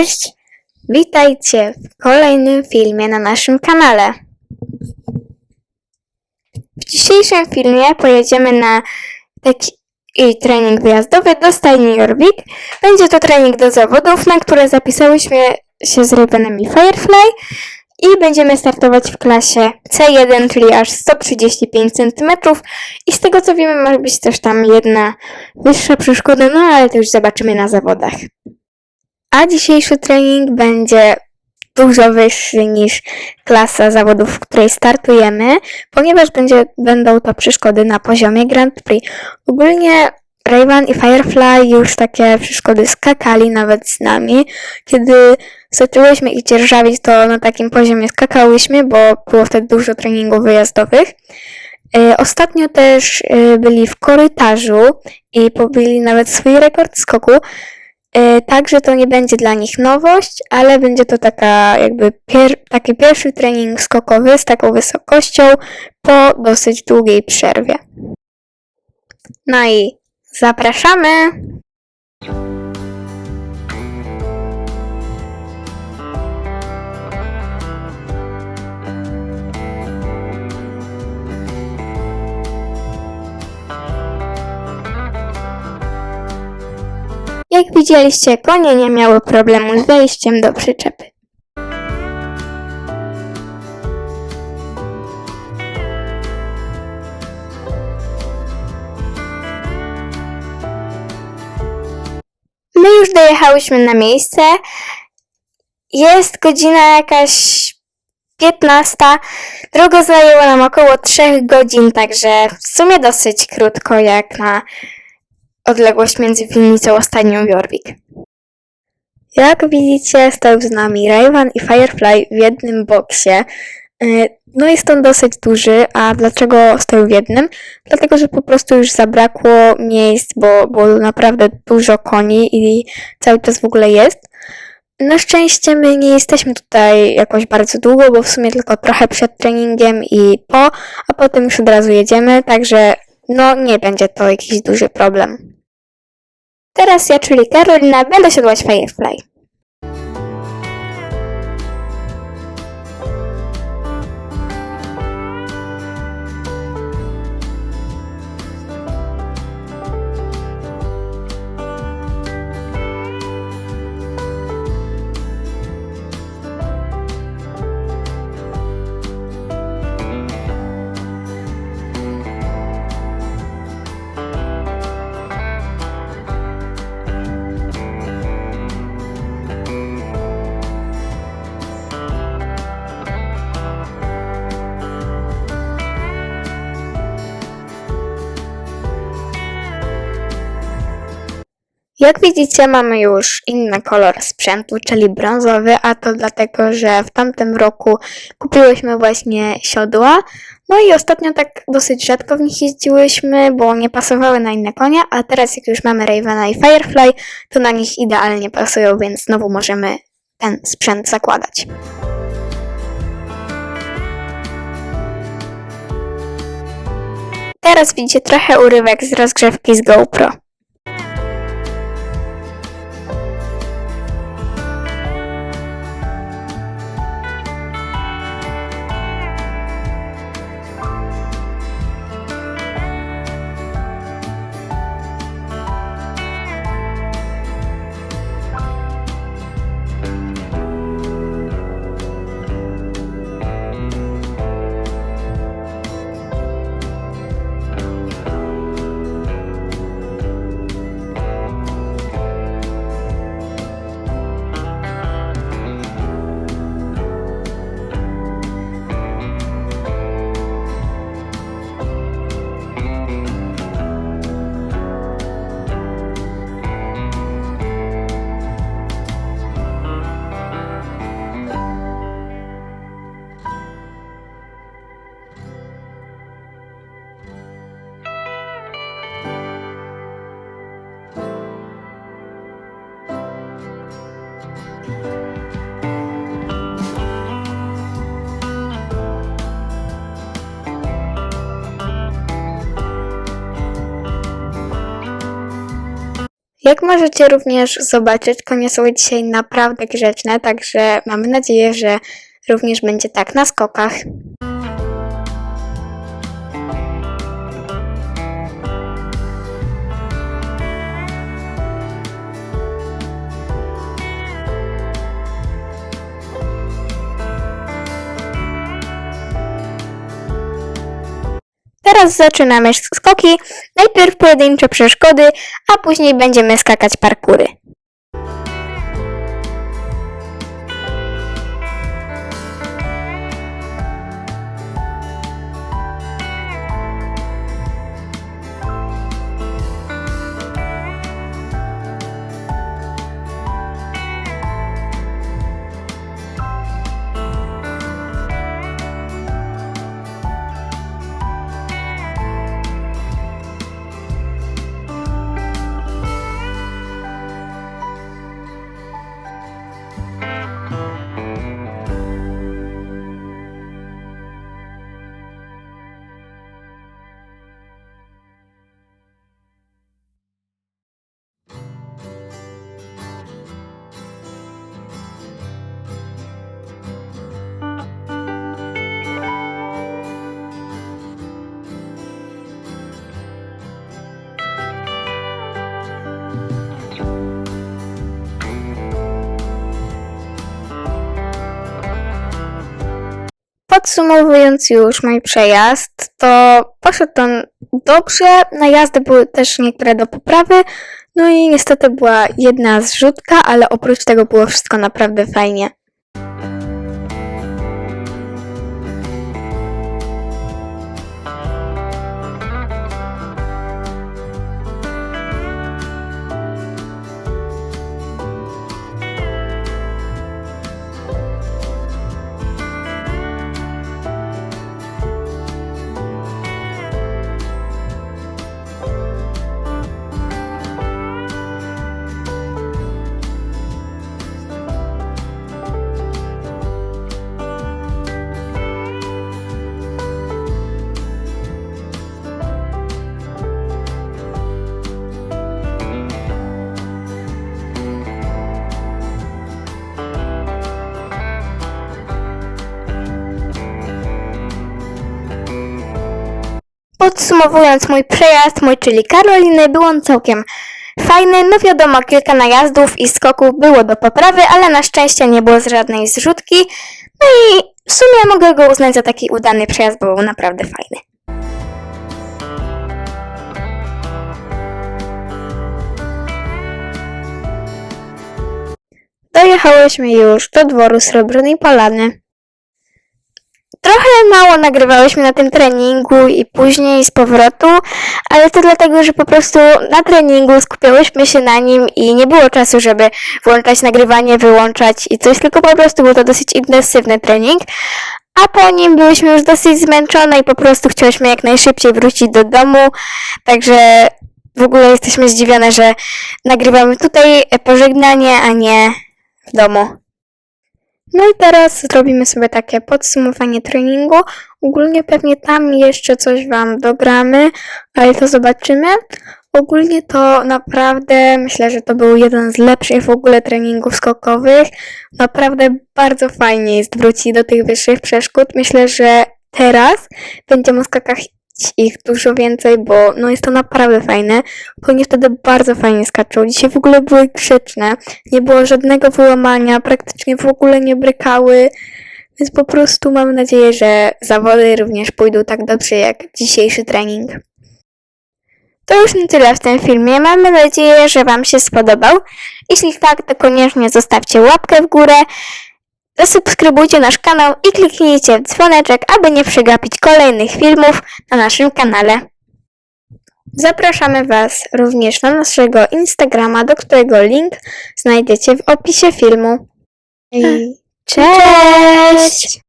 Cześć! Witajcie w kolejnym filmie na naszym kanale. W dzisiejszym filmie pojedziemy na taki trening wyjazdowy do stajni Jorvik. Będzie to trening do zawodów, na które zapisałyśmy się z Ravenem i Firefly i będziemy startować w klasie C1, czyli aż 135 cm i z tego co wiemy może być też tam jedna wyższa przeszkoda, no ale to już zobaczymy na zawodach. A dzisiejszy trening będzie dużo wyższy niż klasa zawodów, w której startujemy, ponieważ będzie, będą to przeszkody na poziomie Grand Prix. Ogólnie Rayman i Firefly już takie przeszkody skakali nawet z nami. Kiedy zaczęłyśmy ich dzierżawić, to na takim poziomie skakałyśmy, bo było wtedy dużo treningów wyjazdowych. E, Ostatnio też e, byli w korytarzu i pobili nawet swój rekord skoku. E, Także to nie będzie dla nich nowość, ale będzie to taka jakby pier- taki pierwszy trening skokowy z taką wysokością po dosyć długiej przerwie. No i zapraszamy! Widzieliście, konie nie miały problemu z wejściem do przyczepy. My już dojechałyśmy na miejsce. Jest godzina jakaś 15. Droga zajęła nam około 3 godzin, także w sumie dosyć krótko jak na odległość między Winnicą a Stanią Jorvik. Jak widzicie, stał z nami Raven i Firefly w jednym boksie. Y, No jest on dosyć duży, a dlaczego stoją w jednym? Dlatego, że po prostu już zabrakło miejsc, bo było naprawdę dużo koni i cały czas w ogóle jest. Na szczęście my nie jesteśmy tutaj jakoś bardzo długo, bo w sumie tylko trochę przed treningiem i po, a potem już od razu jedziemy, także no nie będzie to jakiś duży problem. Teraz ja, czyli Karolina, będę siadłać Firefly. Jak widzicie, mamy już inny kolor sprzętu, czyli brązowy, a to dlatego, że w tamtym roku kupiłyśmy właśnie siodła. No i ostatnio tak dosyć rzadko w nich jeździłyśmy, bo nie pasowały na inne konie, a teraz jak już mamy Ravena i Firefly, to na nich idealnie pasują, więc znowu możemy ten sprzęt zakładać. Teraz widzicie trochę urywek z rozgrzewki z GoPro. Jak możecie również zobaczyć, konie są dzisiaj naprawdę grzeczne, także mamy nadzieję, że również będzie tak na skokach. Teraz zaczynamy skoki. Najpierw pojedyncze przeszkody, a później będziemy skakać parkury. Podsumowując już mój przejazd, to poszedł on dobrze. Na jazdy były też niektóre do poprawy. No i niestety była jedna zrzutka, ale oprócz tego było wszystko naprawdę fajnie. Podsumowując mój przejazd, mój, czyli Karoliny, był on całkiem fajny. No wiadomo, kilka najazdów i skoków było do poprawy, ale na szczęście nie było z żadnej zrzutki. No i w sumie mogę go uznać za taki udany przejazd, bo był naprawdę fajny. Dojechałyśmy już do dworu Srebrnej Polany. Trochę mało nagrywałyśmy na tym treningu i później z powrotu, ale to dlatego, że po prostu na treningu skupiałyśmy się na nim i nie było czasu, żeby włączać nagrywanie, wyłączać i coś, tylko po prostu był to dosyć intensywny trening. A po nim byłyśmy już dosyć zmęczone i po prostu chciałyśmy jak najszybciej wrócić do domu, także w ogóle jesteśmy zdziwione, że nagrywamy tutaj pożegnanie, a nie w domu. No i teraz zrobimy sobie takie podsumowanie treningu. Ogólnie pewnie tam jeszcze coś Wam dogramy, ale to zobaczymy. Ogólnie to naprawdę myślę, że to był jeden z lepszych w ogóle treningów skokowych. Naprawdę bardzo fajnie jest wrócić do tych wyższych przeszkód. Myślę, że teraz będziemy skakać ich dużo więcej, bo no jest to naprawdę fajne. Konie wtedy bardzo fajnie skaczą. Dzisiaj w ogóle były grzeczne. Nie było żadnego wyłamania, praktycznie w ogóle nie brykały. Więc po prostu mam nadzieję, że zawody również pójdą tak dobrze jak dzisiejszy trening. To już na tyle w tym filmie. Mamy nadzieję, że Wam się spodobał. Jeśli tak, to koniecznie zostawcie łapkę w górę. Zasubskrybujcie nasz kanał i kliknijcie w dzwoneczek, aby nie przegapić kolejnych filmów na naszym kanale. Zapraszamy Was również na naszego Instagrama, do którego link znajdziecie w opisie filmu. I cześć!